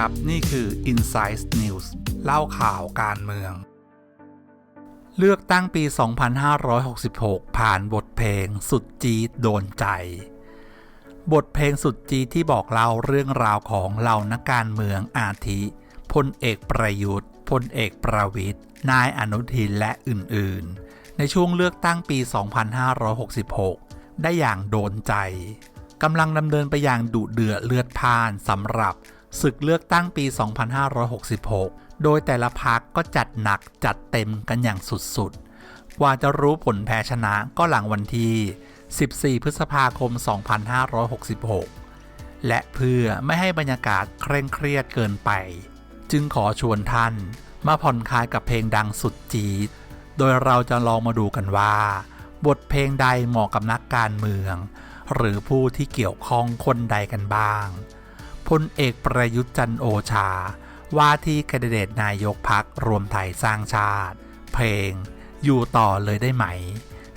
ครับ นี่คือ Insight News เล่าข่าวการเมือง เลือกตั้งปี 2566 ผ่านบทเพลงสุดจี๊ดโดนใจ บทเพลงสุดจี๊ดที่บอกเล่าเรื่องราวของเหล่านักการเมืองอาทิพลเอกประยุทธ์พลเอกประวิทย์นายอนุทินและอื่นๆ ในช่วงเลือกตั้งปี 2566 ได้อย่างโดนใจกำลังดำเนินไปอย่างดุเดือดเลือดพ่านสำหรับ ศึกเลือกตั้งปี 2566 โดยแต่ละพักก็จัดหนักจัดเต็มกันอย่างสุดๆ กว่าจะรู้ผลแพ้ชนะก็หลังวันที่ 14 พฤษภาคม 2566 และเพื่อไม่ให้บรรยากาศเคร่งเครียดเกินไป จึงขอชวนท่านมาผ่อนคลายกับเพลงดังสุดจี๊ด โดยเราจะลองมาดูกันว่า บทเพลงใดเหมาะกับนักการเมือง หรือผู้ที่เกี่ยวข้องคนใดกันบ้าง พลเอกประยุทธ์จันโอชา ว่าที่แคนดิเดตนายกพักรวมไทยสร้างชาติ เพลง อยู่ต่อเลยได้ไหม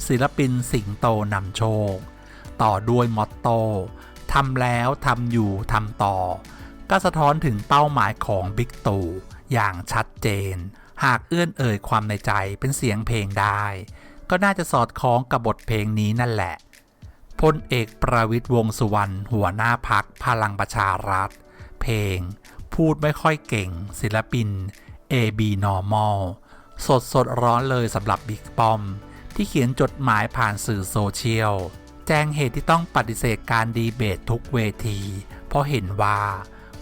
ศิลปินสิงโตนำโชค ต่อด้วยมอตโต้ทำแล้วทำอยู่ทำต่อ ก็สะท้อนถึงเป้าหมายของบิ๊กตู่อย่างชัดเจน หากเอื้อนเอ่ยความในใจเป็นเสียงเพลงได้ ก็น่าจะสอดคล้องกับบทเพลงนี้นั่นแหละ พลเอกประวิตยวงสุวรรณหัวหน้าพักพลังประชารัฐ เพลง พูดไม่ค่อยเก่ง ศิลปิน AB Normal สดสดร้อนเลยสำหรับบิ๊กป้อม ที่เขียนจดหมายผ่านสื่อโซเชียล แจ้งเหตุที่ต้องปฏิเสธการดีเบตทุกเวที เพราะเห็นว่า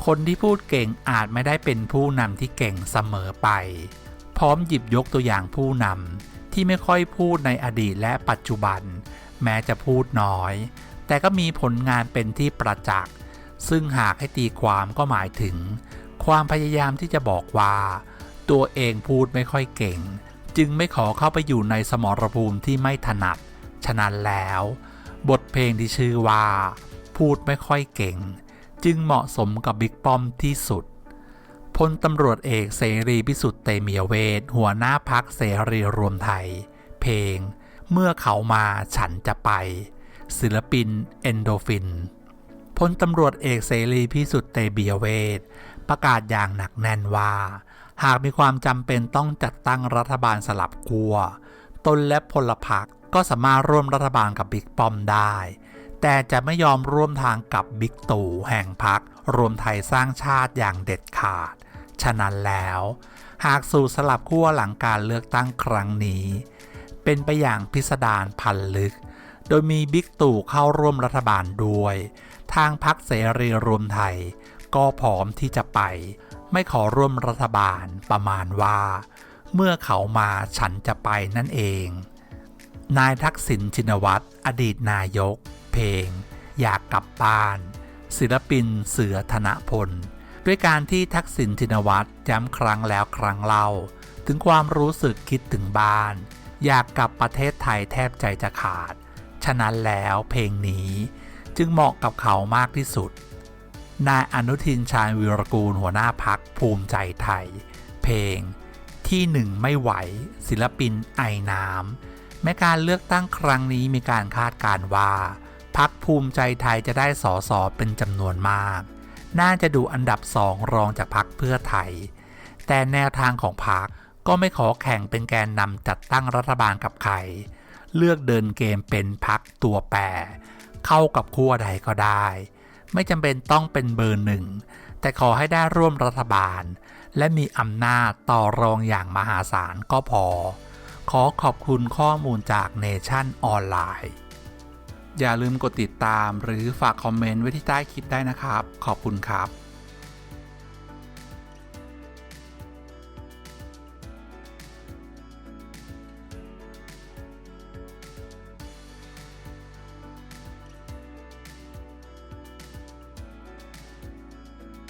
คนที่พูดเก่งอาจไม่ได้เป็นผู้นำที่เก่งเสมอไป พร้อมหยิบยกตัวอย่างผู้นำที่ไม่ค่อยพูดในอดีตและปัจจุบัน แม้จะพูดน้อย แต่ก็มีผลงานเป็นที่ประจักษ์ ซึ่งหากให้ตีความก็หมายถึง ความพยายามที่จะบอกว่า ตัวเองพูดไม่ค่อยเก่ง จึงไม่ขอเข้าไปอยู่ในสมรภูมิที่ไม่ถนัด ฉะนั้นแล้ว บทเพลงที่ชื่อว่า พูดไม่ค่อยเก่ง จึงเหมาะสมกับบิ๊กป้อมที่สุดพลตำรวจเอกเสรีพิสุทธิ์เตมียเวทหัวหน้าพักเสรีรวมไทย เพลง เมื่อเขามาฉันจะไป ศิลปินเอนโดฟินพลตำรวจเอกเสรีพิสุทธิ์เตมียเวทประกาศอย่างหนักแน่นว่า หากมีความจำเป็นต้องจัดตั้งรัฐบาลสลับขั้วตนและพลพรรคก็สามารถร่วมรัฐบาลกับบิ๊กป้อมได้ แต่จะไม่ยอมร่วมทางกับบิ๊กตู่แห่งพรรครวมไทยสร้างชาติอย่างเด็ดขาด ฉะนั้นแล้ว หากสู่สลับขั้วหลังการเลือกตั้งครั้งนี้ เป็นไปอย่างพิสดารพันลึก โดยมีบิ๊กตู่เข้าร่วมรัฐบาลด้วย ทางพรรคเสรีรวมไทย ก็พร้อมที่จะไป ไม่ขอร่วมรัฐบาลประมาณว่า เมื่อเขามาฉันจะไปนั่นเอง นายทักษิณชินวัตรอดีตนายก เพลง อยากกลับบ้าน ศิลปินเสือธนพลด้วยการที่ทักษิณชินวัตรย้ำครั้งแล้วครั้งเล่า ถึงความรู้สึกคิดถึงบ้าน อยากกลับประเทศไทยแทบใจจะขาด ฉะนั้นแล้วเพลงนี้จึงเหมาะกับเขามากที่สุด นายอนุทินชาญวีรกูลหัวหน้าพักภูมิใจไทย เพลงที่หนึ่งไม่ไหว ศิลปินไอน้ำแม้การเลือกตั้งครั้งนี้มีการคาดการว่า พักภูมิใจไทยจะได้สอสอเป็นจำนวนมาก น่าจะดูอันดับสองรองจากพักเพื่อไทย แต่แนวทางของพัก ก็ไม่ขอแข่งเป็นแกนนำจัดตั้งรัฐบาลกับใคร เลือกเดินเกมเป็นพักตัวแปร เข้ากับขั้วใดก็ได้ ไม่จำเป็นต้องเป็นเบอร์หนึ่ง แต่ขอให้ได้ร่วมรัฐบาล และมีอำนาจต่อรองอย่างมหาศาลก็พอ ขอขอบคุณข้อมูลจากเนชั่นออนไลน์อย่าลืมกดติดตามหรือฝากคอมเมนต์ไว้ที่ใต้คลิปได้นะครับ ขอบคุณครับ